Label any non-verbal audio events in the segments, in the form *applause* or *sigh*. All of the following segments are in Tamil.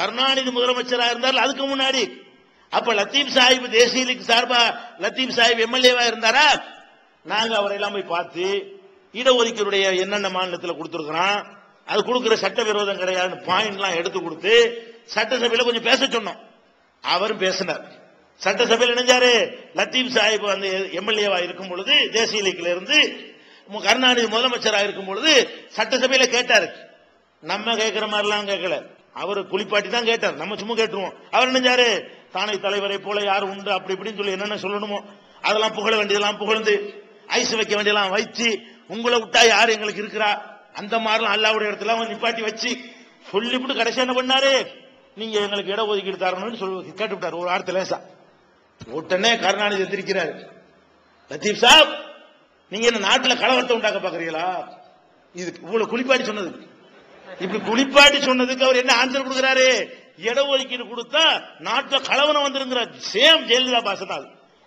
கருணாநிதி முதலமைச்சராக இருந்தார் அதுக்கு முன்னாடி. அப்ப லத்தீப் சாஹிப் தேசிய லீக் சார்பா லத்தீப் சாஹிப் எம்எல்ஏவா இருந்தாரா? நாங்க அவரை எல்லாம் போய் பார்த்து இடஒதுக்கீடுடைய என்னென்ன மாநிலத்தில் கொடுத்துருக்கிறோம் அது கொடுக்கிற சட்ட விரோதம் கிடையாது பாயிண்ட்லாம் எடுத்து கொடுத்து சட்டசபையில கொஞ்சம் பேச சொன்னோம். அவரும் பேசினார். சட்டசபையில் இணைஞ்சாரு. லத்தீப் சாஹிப் அந்த எம்எல்ஏவா இருக்கும் பொழுது தேசிய லீக்ல இருந்து கருணாநிதி முதலமைச்சராக இருக்கும் பொழுது சட்டசபையில கேட்டாரு. நம்ம கேட்கிற மாதிரிலாம் கேட்கல அவரை குளிப்பாட்டி தான் கேட்டார். நம்ம சும்மா கேட்டுருவோம். அவர் நினைஞ்சாரு தானை தலைவரை போல யார் உண்டு? அப்படி இப்படின்னு சொல்லி என்னென்ன சொல்லணுமோ அதெல்லாம் புகழ வேண்டியதெல்லாம் புகழ்ந்து ஐஸ் வைக்க வேண்டியதெல்லாம் வைச்சு உங்களை விட்டா யார் எங்களுக்கு இருக்கிறா? அந்த மாதிரிலாம் அல்லாவுடைய இடத்துல அவங்க நிப்பாட்டி வச்சு சொல்லிவிட்டு கடைசி என்ன பண்ணாரு? நீங்க எங்களுக்கு இட ஒதுக்கீடு தரணும்னு சொல்லி கேட்டுவிட்டார் ஒரு வார்த்தை லேசா. உடனே கருணாநிதி எந்திரிக்கிறாரு. லத்தீப் சாப் நீங்க என்ன நாட்டுல கலவரத்தை உண்டாக்க பாக்குறீங்களா இது இவ்வளவு குளிப்பாட்டி சொன்னது இப்படி குளிப்பாட்டி சொன்னதுக்கு அவர் என்ன ஆன்சர் கொடுக்கிறாரு? இட ஒதுக்கீடு கொடுத்தா நாட்டில் கலவனம் வந்துருங்கிறார் சேம் ஜெயலலிதா பாஷை தான்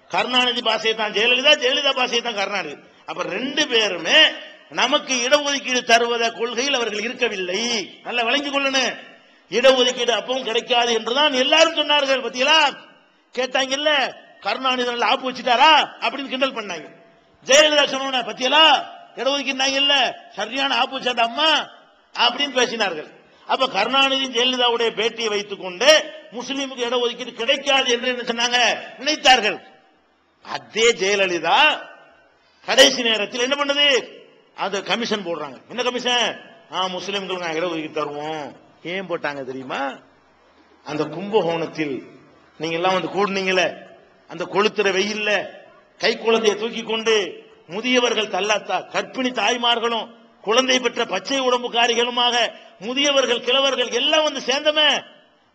கருணாநிதி பாஷையை தான் ஜெயலலிதா ஜெயலலிதா பாஷையை தான் கருணாநிதி. அப்ப ரெண்டு பேருமே நமக்கு இடஒதுக்கீடு தருவத கொள்கையில் அவர்கள் இருக்கவில்லை. நல்லா விளங்கிக் கொள்ளணும். இடஒதுக்கீடு அப்பவும் கிடைக்காது என்றுதான் எல்லாரும் சொன்னார்கள். பத்தியலா? கேட்டாங்கல்ல கருணாநிதி நல்லா ஆப்பு வச்சுட்டாரா? அப்படின்னு கிண்டல் பண்ணாங்க. ஜெயலலிதா சொன்ன பத்தியலா? இடஒதுக்கீடு இல்ல சரியான ஆப்பு வச்சாதா அம்மா அப்படின்னு பேசினார்கள். அப்ப கருணாநிதி ஜெயலலிதாவுடைய பேட்டியை வைத்துக் கொண்டு முஸ்லீமுக்கு இடஒதுக்கீடு கிடைக்காது என்று என்ன சொன்னாங்க? நினைத்தார்கள். அதே ஜெயலலிதா கடைசி நேரத்தில் என்ன பண்ணுது? அது கமிஷன் போடுறாங்க. என்ன கமிஷன் ஆ முஸ்லிம்களுக்கு நான் இடஒதுக்கீடு தருவோம். ஏன் போட்டாங்க தெரியுமா? அந்த கும்பகோணத்தில் நீங்க எல்லாம் வந்து கூடுனீங்களே. அந்த கொளுத்துற வெயில்ல கை குழந்தையை தூக்கி கொண்டு முதியவர்கள் தள்ளாத்தா கற்பிணி தாய்மார்களும் குழந்தை பெற்ற பச்சை உடம்புக்காரிகளுமாக முதியவர்கள் கிழவர்கள் எல்லாம் வந்து சேர்ந்தமே.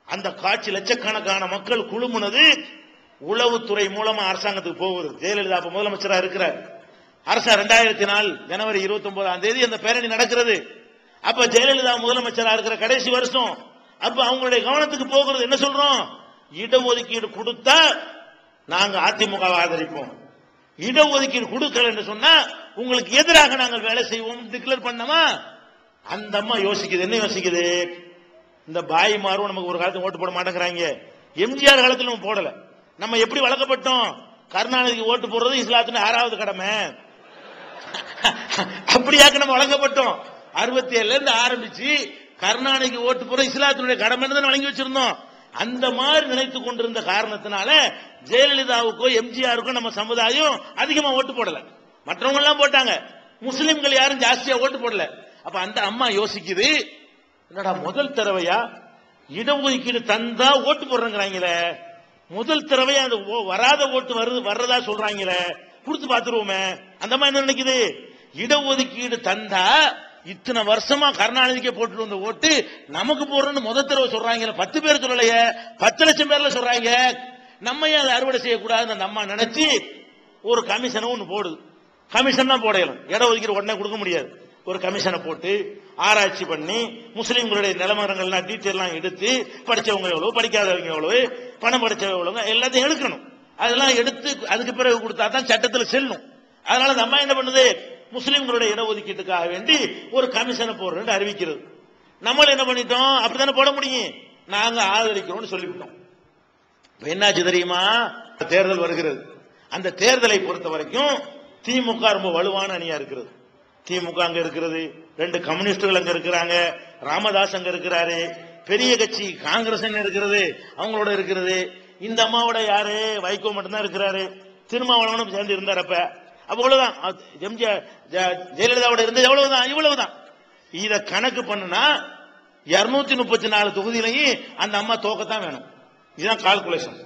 அந்த காட்சி லட்சக்கணக்கான மக்கள் குழுமுனது உளவுத்துறை மூலமா அரசாங்கத்துக்கு போகுது. ஜெயலலிதா அப்ப முதலமைச்சரா இருக்கிறார். அரசா ரெண்டாயிரத்தி நாலு ஜனவரி இருபத்தி ஒன்பதாம் தேதி அந்த பேரணி நடக்கிறது. அப்ப ஜெயலலிதா முதலமைச்சரா இருக்கிற கடைசி வருஷம். அப்ப அவங்களுடைய கவனத்துக்கு போகிறது. என்ன சொல்றோம்? இடஒதுக்கீடு கொடுத்தா நாங்க அதிமுக ஆதரிப்போம். இடஒதுக்கீடு கொடுக்கல என்று சொன்னா உங்களுக்கு எதிராக நாங்கள் வேலை செய்வோம் டிக்ளேர் பண்ணமா அந்த அம்மா யோசிக்குது என்ன யோசிக்குது? இந்த பாய் மாறும் நமக்கு ஒரு காலத்துல ஓட்டு போட மாட்டேங்கிறாங்க. எம்ஜிஆர் காலத்துல நம்ம போடல. நம்ம எப்படி வளர்க்கப்பட்டோம்? கருணாநிதிக்கு ஓட்டு போடுறது இஸ்லாத்தின் ஆறாவது கடமை. *laughs* அப்படியாக்க நம்ம வழங்கப்பட்டோம் அறுபத்தி ஏழுல இருந்து ஆரம்பிச்சு கருணாநிதிக்கு ஓட்டு போற இஸ்லாத்தினுடைய கடமை தான் வழங்கி வச்சிருந்தோம். அந்த மாதிரி நினைத்து கொண்டிருந்த காரணத்தினால ஜெயலலிதாவுக்கோ எம்ஜிஆருக்கோ நம்ம சமுதாயம் அதிகமா ஓட்டு போடல. மற்றவங்க எல்லாம் போட்டாங்க. முஸ்லிம்கள் யாரும் ஜாஸ்தியா ஓட்டு போடல. அப்ப அந்த அம்மா யோசிக்குது என்னடா முதல் தடவையா? இடஒதுக்கீடு தந்தா ஓட்டு போடுறேங்கிறாங்களே. முதல் தடவையா அந்த ஓ- வராத ஓட்டு வருது வர்றதா சொல்றாங்களே. கொடுத்து பாத்துருவோமே அந்த அம்மா என்ன நினைக்குது? இடஒதுக்கீடு தந்தா இத்தனை வருஷமா கருணாநிதிக்கே போட்டு வந்த ஓட்டு நமக்கு போடுறோம்னு முதல் தடவை சொல்றாங்க பத்து பேர் சொல்லலையே. பத்து லட்சம் பேர்ல சொல்றாங்க. நம்ம ஏன் அதை அறுவடை செய்யக்கூடாதுன்னு நம்ம நினைச்சு ஒரு கமிஷனை ஒன்று போடுது. கமிஷன் தான் போடலாம் இட ஒதுக்கீடு உடனே கொடுக்க முடியாது. ஒரு கமிஷனை போட்டு ஆராய்ச்சி பண்ணி முஸ்லீம்களுடைய நிலவரங்கள்லாம் டீட்டெயிலாம் எடுத்து படிச்சவங்க எவ்வளோ படிக்காதவங்க எவ்வளோ பணம் படித்தவங்க எவ்வளவு எல்லாத்தையும் எடுக்கணும். அதெல்லாம் எடுத்து அதுக்கு பிறகு கொடுத்தா தான் சட்டத்தில் செல்லும். அதனால நம்ம என்ன பண்ணுது? முஸ்லீம்களுடைய இடஒதுக்கீட்டுக்காக வேண்டி ஒரு கமிஷனை போடுறேன்னு அறிவிக்கிறது. நம்மளும் என்ன பண்ணிட்டோம்? அப்படித்தானே போட முடியும். நாங்க ஆதரிக்கிறோம்னு சொல்லிவிட்டோம். என்னாச்சு தெரியுமா? தேர்தல் வருகிறது. அந்த தேர்தலை பொறுத்த வரைக்கும் திமுக ரொம்ப வலுவான அணியா இருக்கிறது. திமுக அங்க இருக்கிறது. ரெண்டு கம்யூனிஸ்டுகள் அங்க இருக்கிறாங்க. ராமதாஸ் அங்க இருக்கிறாரு. பெரிய கட்சி காங்கிரஸ் இருக்கிறது. அவங்களோட இருக்கிறது. இந்த அம்மாவோட யாரு? வைகோ மட்டும்தான் இருக்கிறாரு. திருமாவளவனும் சேர்ந்து இருந்தார் அப்ப. அவ்வளவுதான். எம்ஜிஆர் ஜெயலலிதாவோட இருந்தது எவ்வளவுதான் இவ்வளவுதான். இத கணக்கு பண்ணுனா இருநூத்தி முப்பத்தி நாலு தொகுதியிலையும் அந்த அம்மா தோக்கத்தான் வேணும். இதுதான் கால்குலேஷன்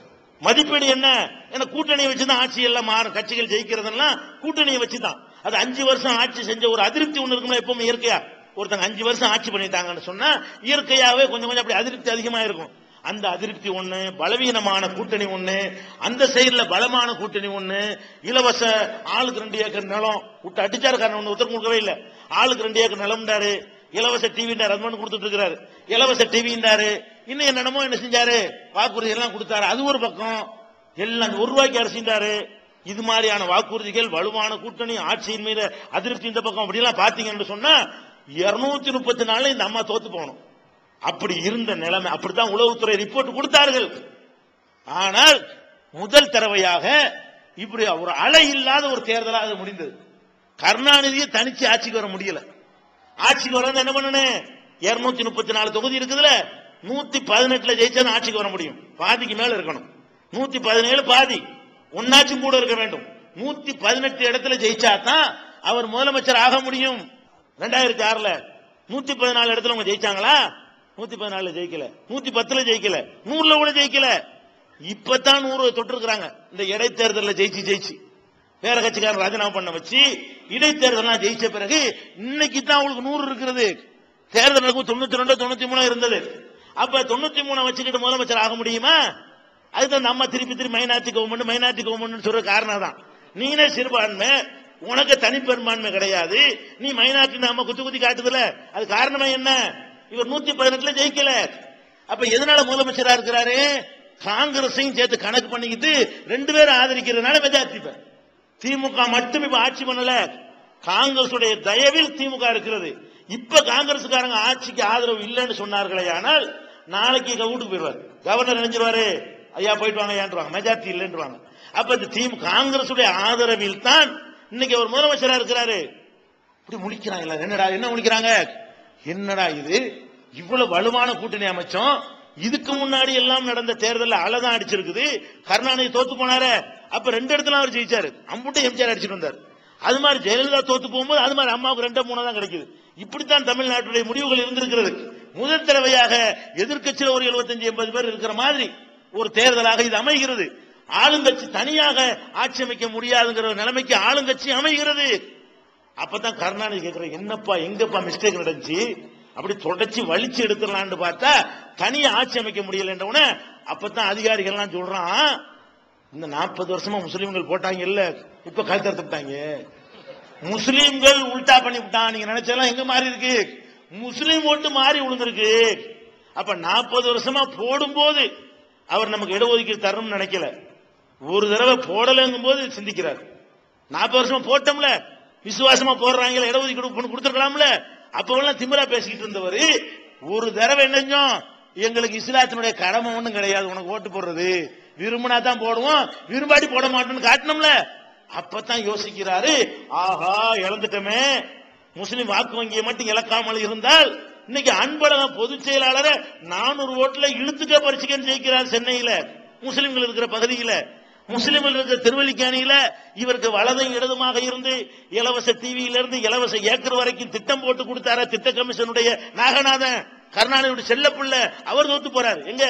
மதிப்பீடு என்ன? ஏன்னா கூட்டணியை வச்சுதான் ஆட்சி எல்லாம் மாறும் கட்சிகள் ஜெயிக்கிறதெல்லாம் கூட்டணியை வச்சுதான். அது அஞ்சு வருஷம் ஆட்சி செஞ்ச ஒரு அதிருப்தி ஒண்ணு இருக்கும்ல எப்பவுமே இயற்கையா? ஒருத்தங்க அஞ்சு வருஷம் ஆட்சி பண்ணிட்டாங்கன்னு சொன்னா இயற்கையாவே கொஞ்சம் கொஞ்சம் அப்படி அதிருப்தி அதிகமா இருக்கும் அந்த அதிருப்தி ஒண்ணு பலவீனமான கூட்டணி ஒண்ணு அந்த சைடில் பலமான கூட்டணி ஒண்ணு இலவச ஆளுக்கு ரெண்டு ஏக்கர் நிலம் விட்டு அடிச்சாரு காரணம் ஒண்ணு உத்தரவு கொடுக்கவே இல்ல. ஆளுக்கு ரெண்டு ஏக்கர் நிலம்டாரு இலவச டிவின்றார் அது கொடுத்துட்டு இருக்கிறாரு இலவச டிவின்றாரு இன்னும் என்னென்னமோ என்ன செஞ்சாரு வாக்குறுதி எல்லாம் கொடுத்தாரு. அது ஒரு பக்கம். எல்லாம் ஒரு ரூபாய்க்கு அரிசின்றாரு. இது மாதிரியான வாக்குறுதிகள் வலுவான கூட்டணி ஆட்சியின் மீது அதிருப்தி இந்த பக்கம். அப்படிலாம் பாத்தீங்கன்னு சொன்னா இருநூத்தி முப்பத்தி நாலு இந்த அம்மா தோத்து போகணும். அப்படி இருந்த நிலைமை அப்படித்தான் உளவுத்துறை ரிப்போர்ட் கொடுத்தார்கள். ஆனால் முதல் தடவையாக இப்படி ஒரு அலை இல்லாத ஒரு தேர்தலாக அது முடிந்தது. கருணாநிதியை தனிச்சு ஆட்சிக்கு வர முடியல. ஆட்சிக்கு வர என்ன பண்ணணும் இருநூத்தி முப்பத்தி நாலு தொகுதி இருக்குதுல நூத்தி பதினெட்டுல ஜெயிச்சா ஆட்சிக்கு வர முடியும். பாதிக்கு மேல இருக்கணும். நூத்தி பதினேழு பாதி. ஒன்னாச்சும் கூட இருக்க வேண்டும். நூத்தி பதினெட்டு இடத்துல ஜெயிச்சா தான் அவர் முதலமைச்சர் ஆக முடியும். ரெண்டாயிரத்தி ஆறுல நூத்தி பதினாலு இடத்துல அவங்க ஜெயிச்சாங்களா? நூத்தி பதினாலு ஜெயிக்கல. நூத்தி பத்துல ஜெயிக்கல. நூறுல கூட ஜெயிக்கல. இப்பதான் நூறு தொட்டிருக்கிறாங்க. இந்த இடைத்தேர்தலில் ஜெயிச்சு ஜெயிச்சு. வேற கட்சிக்காரன் ராஜினாமா பண்ண வச்சு இடைத்தேர்தலாம் ஜெயிச்ச பிறகு இன்னைக்கு தான் அவங்களுக்கு நூறு இருக்கிறது. தேர்தலுக்கு தொண்ணூத்தி ரெண்டு தொண்ணூத்தி மூணு இருந்தது. அப்ப தொண்ணூத்தி மூணு வச்சுக்கிட்டு முதலமைச்சர் ஆக முடியுமா? அதுதான் நம்ம திருப்பி திருப்பி மைனாரிட்டி கவர்மெண்ட் மைனாரிட்டி கவர்மெண்ட் சொல்ற காரணம் தான் நீனே சிறுபான்மை உனக்கு தனிப்பெரும்பான்மை கிடையாது. நீ மைனாரிட்டி நாம குத்தி குத்தி காட்டுதுல. அது காரணமா என்ன? இவர் நூத்தி பதினெட்டுல ஜெயிக்கல. அப்ப எதனால முதலமைச்சரா இருக்கிறாரு? காங்கிரஸையும் சேர்த்து கணக்கு பண்ணிக்கிட்டு ரெண்டு பேரும் ஆதரிக்கிறதுனால மெஜாரிட்டி திமுக மட்டும் இப்ப ஆட்சி பண்ணல. காங்கிரசுடைய தயவில் திமுக இருக்கிறது. இப்ப காங்கிரசுக்காரங்க ஆட்சிக்கு ஆதரவு இல்லைன்னு சொன்னார்களே ஆனால் நாளைக்கு இங்க வீட்டுக்கு கவர்னர் நினைஞ்சிருவாரு. ஐயா போயிட்டு வாங்க ஏன்றுவாங்க மெஜாரிட்டி இல்லைன்றுவாங்க. அப்ப இந்த தீம் காங்கிரசுடைய ஆதரவில் தான் இன்னைக்கு அவர் முதலமைச்சரா இருக்கிறாரு. இப்படி முடிக்கிறாங்களா என்னடா என்ன முடிக்கிறாங்க என்னடா இது? இவ்வளவு வலுவான கூட்டணி அமைச்சோம். இதுக்கு முன்னாடி எல்லாம் நடந்த தேர்தல்ல அலைதான் அடிச்சிருக்குது. கருணாநிதி தோத்து போனாரு. அப்ப ரெண்டு இடத்துல அவர் ஜெயிச்சாரு. அம்புட்டு எம்ஜிஆர் அடிச்சிட்டு வந்தார். அது மாதிரி ஜெயலலிதா தோத்து போகும்போது அது மாதிரி அம்மாவுக்கு ரெண்டோ மூணோ தான் கிடைக்குது. இப்படித்தான் தமிழ்நாட்டுடைய முடிவுகள் இருந்திருக்கிறது. முதல் தடவையாக எதிர்க்கட்சியில் ஒரு 75 எண்பது பேர் இருக்கிற மாதிரி ஒரு தேர்தலாக இது அமைகிறது. ஆளுங்கட்சி தனியாக ஆட்சி அமைக்க முடியாதுங்கிற நிலைமைக்கு ஆளுங்கட்சி அமைகிறது. அப்பதான் கருணாநிதி கேக்குற என்னப்பா எங்கப்பா மிஸ்டேக் நடந்துச்சு? அப்படி தொடச்சி வலிச்சு எடுத்துடலாம்னு பார்த்தா தனியா ஆட்சி அமைக்க முடியலன்ற அப்பதான் அதிகாரிகள்லாம் சொல்றான் இந்த நாற்பது வருஷமா முஸ்லீம்கள் போட்டாங்க இல்ல இப்ப கழுத்தறுத்துட்டாங்க முஸ்லீம்கள் உல்டா பண்ணி விட்டான் நீங்க நினைச்செல்லாம் எங்க மாறி இருக்கு? முஸ்லீம் ஓட்டு மாறி விழுந்திருக்கு. அப்ப நாற்பது வருஷமா போடும்போது அவர் நமக்கு இடஒதுக்கீடு தரணும்னு நினைக்கல. ஒரு தடவை போடலங்கும் போது சிந்திக்கிறார். நாற்பது வருஷமா போட்டோம்ல விசுவாசமா போடுறாங்களே இடஒதுக்கீடு கொண்டு கொடுத்துருக்கலாம்ல. அப்பவெல்லாம் திமிரா பேசிக்கிட்டு இருந்தவர். ஒரு தடவை என்னஞ்சோம் எங்களுக்கு இஸ்லாத்தினுடைய கடமை ஒன்றும் கிடையாது உனக்கு ஓட்டு போடுறது. விரும்பினா தான் போடுவோம் விரும்பாடி போட மாட்டோம்னு காட்டணும்ல அப்பதான் யோசிக்கிறாரு ஆஹா இழந்துட்டோமே. முஸ்லிம் வாக்கு வங்கியை மட்டும் இழக்காமல் இருந்தால் இன்னைக்கு அன்பழகன் பொதுச் செயலாளரை நானூறு ஓட்டுல இழுத்துக்க பறிச்சுக்கன்னு ஜெயிக்கிறார் சென்னையில முஸ்லிம்கள் இருக்கிற பகுதியில. முஸ்லிமில் இருக்கிற திருவல்லிக்கேணியில இவருக்கு வலதும் இடதுமாக இருந்து இலவச டிவியிலிருந்து இலவச ஏக்கர் வரைக்கும் திட்டம் போட்டு கொடுத்தார திட்ட கமிஷனுடைய நாகநாதன்? கருணாநிதியுடைய செல்ல பிள்ளை அவர் தோத்து போறார். எங்க?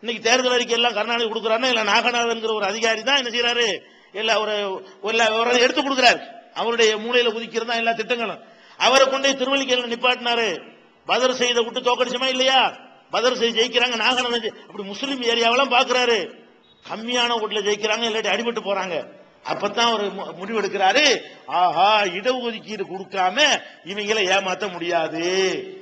இன்னைக்கு தேர்தல் அறிக்கை எல்லாம் கருணாநிதி கொடுக்குறாருன்னா இல்ல நாகநாதன்கிற ஒரு அதிகாரி தான் என்ன செய்யறாரு எல்லா ஒரு எல்லா எடுத்து கொடுக்குறாரு. அவருடைய மூலையில குதிக்கிறதா எல்லா திட்டங்களும். அவரை கொண்டு போய் நிப்பாட்டினாரு. பதர் செய்த விட்டு தோக்கடிச்சுமா இல்லையா? பதர் செய்து ஜெயிக்கிறாங்க நாகநாதன். அப்படி முஸ்லீம் ஏரியாவெல்லாம் பாக்குறாரு. கம்மியான ஓட்டுல ஜெயிக்கிறாங்க இல்லாட்டி அடிபட்டு போறாங்க. அப்பதான் ஒரு மு- முடிவு எடுக்கிறாரு. ஆஹா இடஒதுக்கீடு கொடுக்காம இவங்களை ஏமாத்த முடியாது.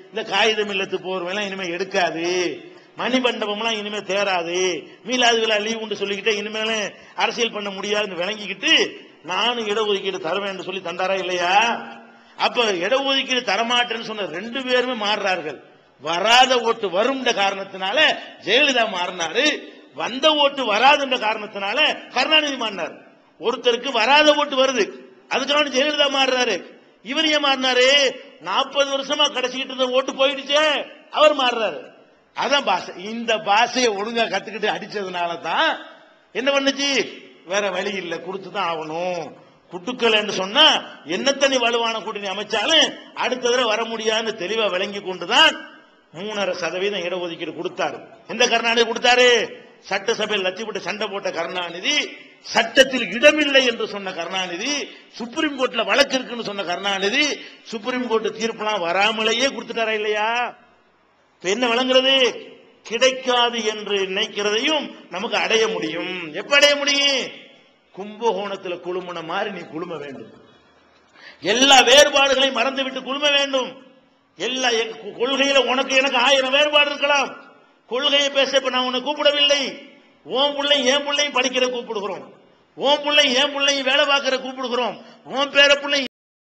இந்த காகிதம் இல்லத்து போர்வெல்லாம் இனிமே எடுக்காது. மணி மண்டபம்லாம் இனிமே தேராது. மீலாது விழா லீவ் உண்டு சொல்லிக்கிட்டே இனிமேலும் அரசியல் பண்ண முடியாதுன்னு விளங்கிக்கிட்டு நானும் இடஒதுக்கீடு தருவேன் சொல்லி தந்தாரா இல்லையா? அப்ப இடஒதுக்கீடு தரமாட்டேன்னு சொன்ன ரெண்டு பேருமே மாறுறார்கள். வராத ஓட்டு வரும் காரணத்தினால ஜெயலலிதா மாறினாரு. வந்த ஓட்டு வராதுன்ற காரணத்தினால கருணாநிதி மாறினார். ஒருத்தருக்கு வராத ஓட்டு வருது. அதுக்கான ஜெயலலிதா மாறுறாரு. இவர் ஏன் மாறினாரு? நாற்பது வருஷமா கிடைச்சிக்கிட்டு இருந்த ஓட்டு போயிடுச்சே. அவர் மாறுறாரு. அதான் பாஷை. இந்த பாஷையை ஒழுங்கா கத்துக்கிட்டு அடிச்சதுனால தான் என்ன பண்ணுச்சு? வேற வழி இல்ல. கொடுத்து தான் ஆகணும். குட்டுக்கலைன்னு சொன்னா என்னத்தனி வலுவான கூட்டணி அமைச்சாலும் அடுத்த தடவை வர முடியாதுன்னு தெளிவா விளங்கி கொண்டுதான் மூணரை சதவீதம் இடஒதுக்கீடு கொடுத்தாரு. எந்த கருணாநிதி கொடுத்தாரு? சட்டசபையில் லட்சிப்பட்டு சண்டை போட்ட கருணாநிதி சட்டத்தில் இடமில்லை என்று சொன்ன கருணாநிதி சுப்ரீம் கோர்ட்ல வழக்கு இருக்குன்னு சொன்ன கருணாநிதி சுப்ரீம் கோர்ட் தீர்ப்புலாம் வராமலேயே கொடுத்துட்டாரா இல்லையா? இப்ப என்ன விளங்குறது? கிடைக்காது என்று நினைக்கிறதையும் நமக்கு அடைய முடியும். எப்ப அடைய முடியும்? கும்பகோணத்துல குழுமுன மாதிரி நீ குழும வேண்டும். எல்லா வேறுபாடுகளையும் மறந்துவிட்டு குழும வேண்டும். எல்லா கொள்கையில உனக்கு எனக்கு ஆயிரம் வேறுபாடு இருக்கலாம். கொள்கையை பேச இப்ப நான் உன்னை கூப்பிடவில்லை. ஓம் பிள்ளை என் பிள்ளையும் படிக்கிற கூப்பிடுகிறோம். ஓம் பிள்ளை என் பிள்ளையும் வேலை பார்க்கிற கூப்பிடுகிறோம். ஓம் பேர பிள்ளை